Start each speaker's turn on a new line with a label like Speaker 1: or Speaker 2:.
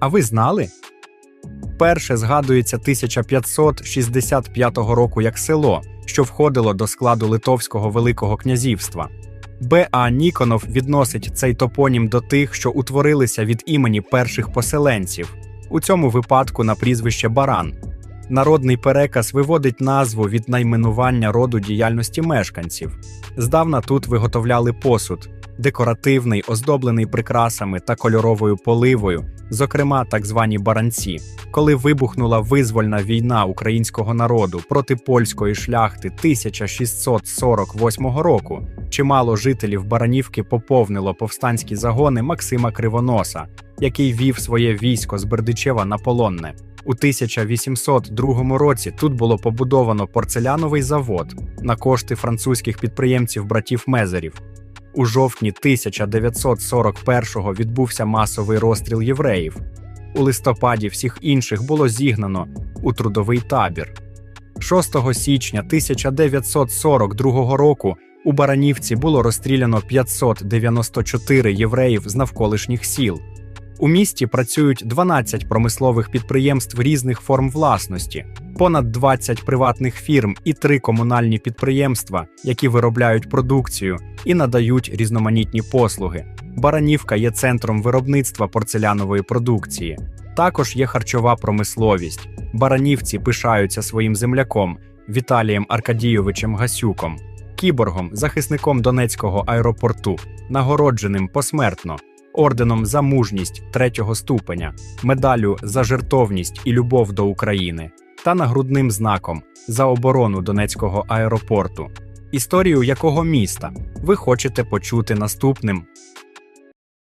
Speaker 1: А ви знали? Перше згадується 1565 року як село, що входило до складу Литовського Великого князівства. Б.А. Ніконов відносить цей топонім до тих, що утворилися від імені перших поселенців, у цьому випадку на прізвище Баран. Народний переказ виводить назву від найменування роду діяльності мешканців. Здавна тут виготовляли посуд, декоративний, оздоблений прикрасами та кольоровою поливою, зокрема так звані баранці. Коли вибухнула визвольна війна українського народу проти польської шляхти 1648 року, чимало жителів Баранівки поповнило повстанські загони Максима Кривоноса, який вів своє військо з Бердичева на Полонне. У 1802 році тут було побудовано порцеляновий завод на кошти французьких підприємців братів Мезерів. У жовтні 1941-го відбувся масовий розстріл євреїв. У листопаді всіх інших було зігнано у трудовий табір. 6 січня 1942 року у Баранівці було розстріляно 594 євреїв з навколишніх сіл. У місті працюють 12 промислових підприємств різних форм власності, понад 20 приватних фірм і три комунальні підприємства, які виробляють продукцію і надають різноманітні послуги. Баранівка є центром виробництва порцелянової продукції. Також є харчова промисловість. Баранівці пишаються своїм земляком Віталієм Аркадійовичем Гасюком, кіборгом, захисником Донецького аеропорту, нагородженим посмертно орденом за мужність третього ступеня, медаллю за жертовність і любов до України та нагрудним знаком за оборону Донецького аеропорту. Історію якого міста ви хочете почути наступним